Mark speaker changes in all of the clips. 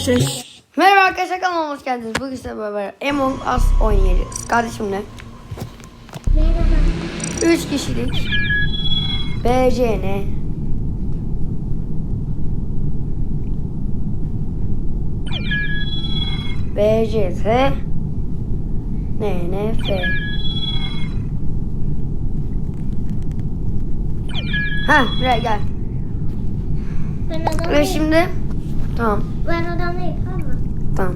Speaker 1: Merhaba arkadaşlar kanalıma hoş geldiniz. Bugün size beraber Among Us oynayacağız. Kardeşimle.
Speaker 2: Merhaba.
Speaker 1: 3 kişilik BCN BCS NNF Ha buraya gel.
Speaker 2: Ben
Speaker 1: Ve şimdi tamam
Speaker 2: Ben odamdayım tamam mı?
Speaker 1: Tamam.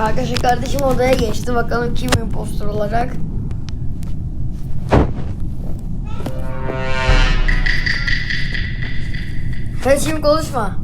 Speaker 1: Arkadaşlar kardeşim odaya geçti. Bakalım kim impostor olacak. Kardeşim konuşma.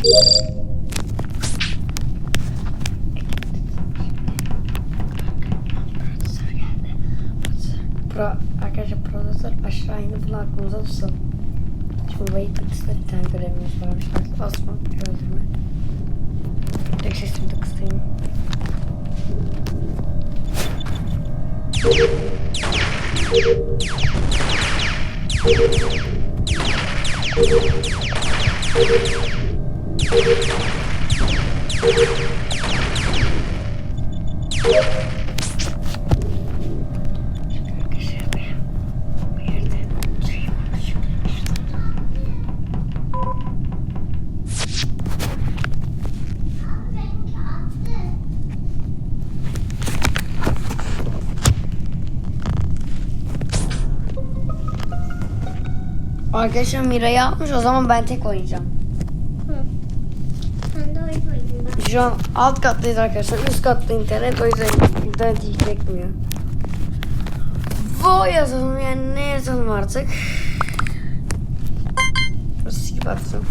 Speaker 1: Pro, arkadaşlar prodüser aşağı indi bunu aklımıza tutsun. Şimdi Waypix'te bir tane görevimiz varmış. Asma öldürme. Arkadaşlar Mira'yı almış o zaman ben tek oynayacağım.
Speaker 2: Hı. De ben.
Speaker 1: Şu an alt kattayız arkadaşlar. Üst katta internet o yüzden internet hiç çekmiyor. Vo yazalım yani ne yazalım artık. Skip atsın.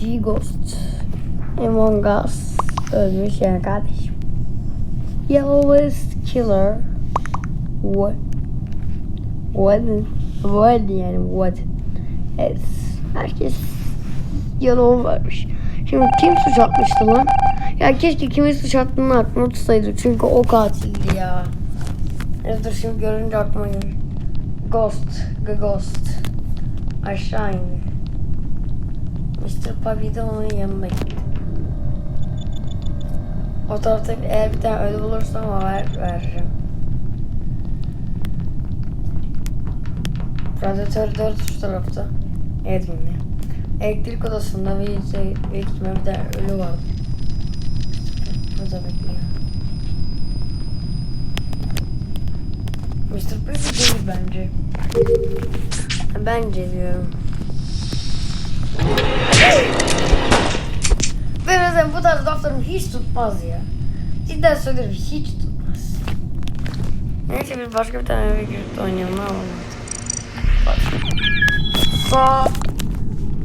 Speaker 1: G-Ghost Among Us ölmüş yani kardeşim. Yellowest Killer What? What? What yani what? Evet. Herkes yellow varmış. Şimdi kim suç atmıştı lan? Ya keşke kimin suç attığını aklıma tutsaydık. Çünkü o katildi ya. Evet dur şimdi görünce aklıma geliyor. Ghost. The Ghost. Aşağı indi. Mr. Puppy de onun yanına gitti. O tarafta eğer bir tane ölü bulursam haber veririm. Radyatör 4 şu tarafta. Edwin'le. Elektrik odasında bir şey, büyük ihtimalle bir tane ölü var. Burada bekliyor. Mr. Puppy değil bence. Bence diyorum. Ve mesela bu tarz laflarım hiç tutmaz ya. Cidden söylerim hiç tutmaz. Neyse biz başka bir tane eve girip oynayalım ne yapalım artık. Sağ.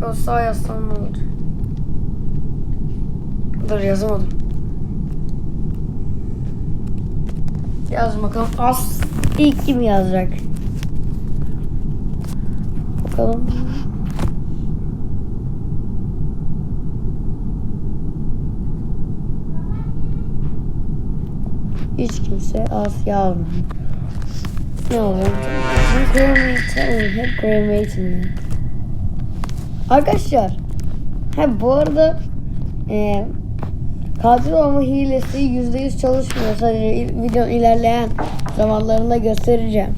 Speaker 1: O sağ yazsam ne olur? Dur yazamadım. Yaz bakalım. As ilk kim yazacak? Bakalım. Hiç kimse az yazmıyor. Ne olur? Hep cremate'im. Arkadaşlar, ha bu arada e, katil olma hilesi %100 çalışmıyor. Sadece videonun ilerleyen zamanlarında göstereceğim.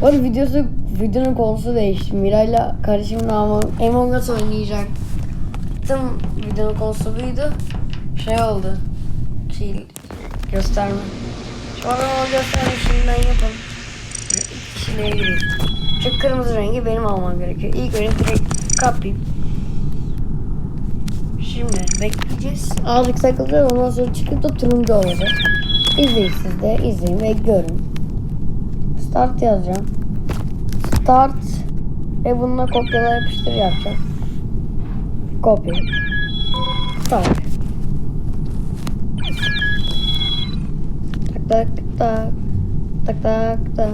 Speaker 1: Bu videosu, videonun konusu değişti. Miray'la kardeşimle Among Among Us oynayacak. Tüm videonun konusu buydu. Şey oldu. Şey, gösterme. Şu an o gösterme şimdiden yapalım. İlk kişiliğe gireyim. Şu kırmızı rengi benim almam gerekiyor. İlk önce direkt kapayım. Şimdi bekleyeceğiz. Azıcık takılacağız ondan sonra çıkıp da turuncu olacak. İzleyin siz de izleyin ve görün. Start yazacağım. Start ve bununla kopyala yapıştır yapacağım. Kopya. Start. Tak tak tak. Tak tak tak.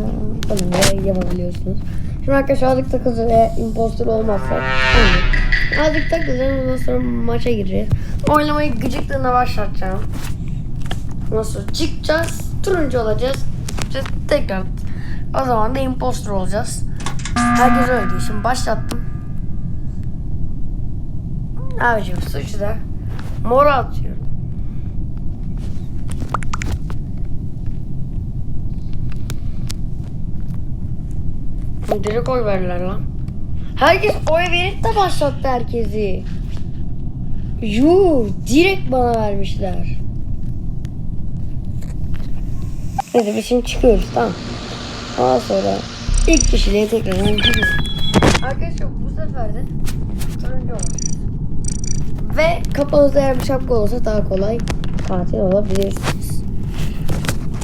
Speaker 1: Bakın böyle yapabiliyorsunuz. Şimdi arkadaşlar azıcık takılacağız. Eğer imposter olmazsa. Azıcık takılacağız. Ondan sonra maça gireceğiz. Oynamayı gıcıklığına başlatacağım. Ondan sonra çıkacağız. Turuncu olacağız. Tekrar. O zaman da imposter olacağız. Herkes öyle diyor. Şimdi başlattım. Abicim suçu da mora atıyorum. Direkt oy verdiler lan. Herkes oy verip de başlattı herkesi. Yuh direkt bana vermişler. Neyse biz şimdi çıkıyoruz tamam. Ondan sonra ilk kişiliğe tekrardan giriyoruz. Arkadaşlar bu sefer de turuncu olacak. Ve kafanızda eğer bir şapka olursa daha kolay katil olabilirsiniz.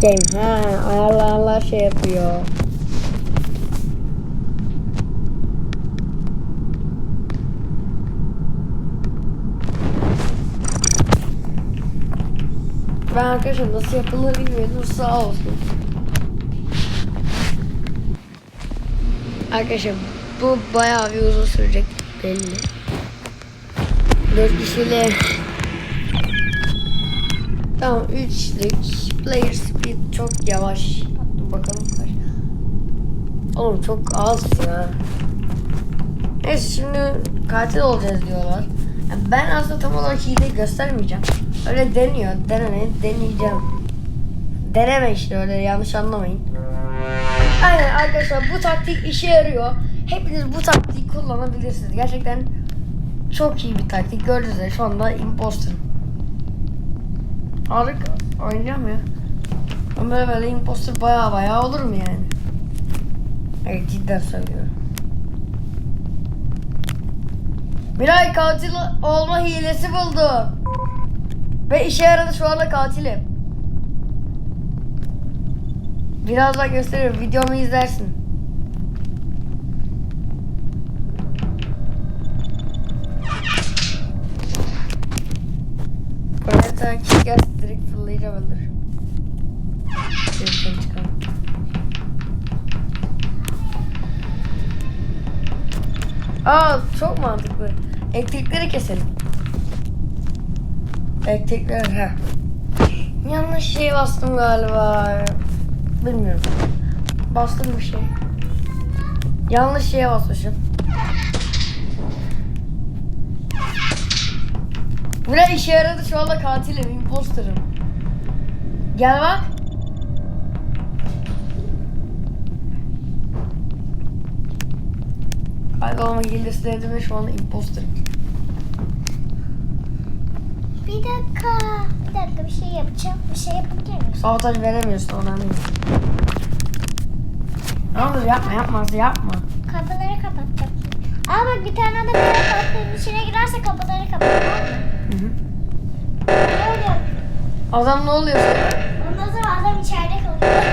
Speaker 1: Game. Ha, ayarlarlar şey yapıyor. Ben arkadaşlar nasıl yapılır bilmiyordum sağ olsun. Arkadaşlar bu bayağı bir uzun sürecek belli. Dört kişiyle Tamam 3'lük player speed çok yavaş. Bakalım kaç. Oğlum çok az ya. Neyse şimdi katil olacağız diyorlar. Yani ben aslında tam olarak hile göstermeyeceğim. Öyle deniyor. Denene deneyeceğim. Deneme işte öyle yanlış anlamayın. Aynen arkadaşlar bu taktik işe yarıyor. Hepiniz bu taktiği kullanabilirsiniz. Gerçekten çok iyi bir taktik. Gördünüz ya şu anda imposterım. Artık oynayacağım ya. Böyle böyle imposter baya baya olur mu yani? Evet cidden söylüyorum. Miray katil olma hilesi buldu. Ve işe yaradı şu anda katilim. Birazdan gösteririm. Videomu izlersin. Böyle takip gel direkt fırlayacağım öldür. Direkten çıkalım. Aa çok mantıklı. Elektrikleri keselim. Elektrikler ha. Yanlış şey bastım galiba. Bilmiyorum. Bastım bir şey. Yanlış şeye basmışım. Bu ne işe yaradı şu anda katilim, imposterım. Gel bak. Kaybolma hilesi dedim ve şu anda imposterım.
Speaker 2: Bir dakika. Bir dakika bir şey yapacağım. Bir şey yapabilir miyim?
Speaker 1: Sabotaj veremiyorsun ona değil. Ne olur yapma yapma yapma.
Speaker 2: Kapıları kapattım. Aa bak bir tane adam böyle kapının içine girerse kapıları kapat.
Speaker 1: Hı hı.
Speaker 2: Öyle.
Speaker 1: Adam ne oluyor?
Speaker 2: Ondan sonra adam içeride kalıyor.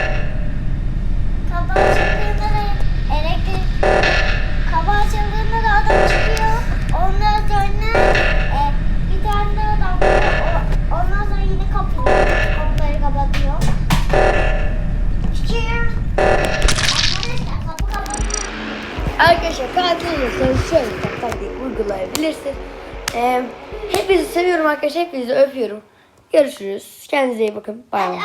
Speaker 1: Ee, hepinizi seviyorum arkadaşlar. Hepinizi öpüyorum. Görüşürüz. Kendinize iyi bakın. Bay bay.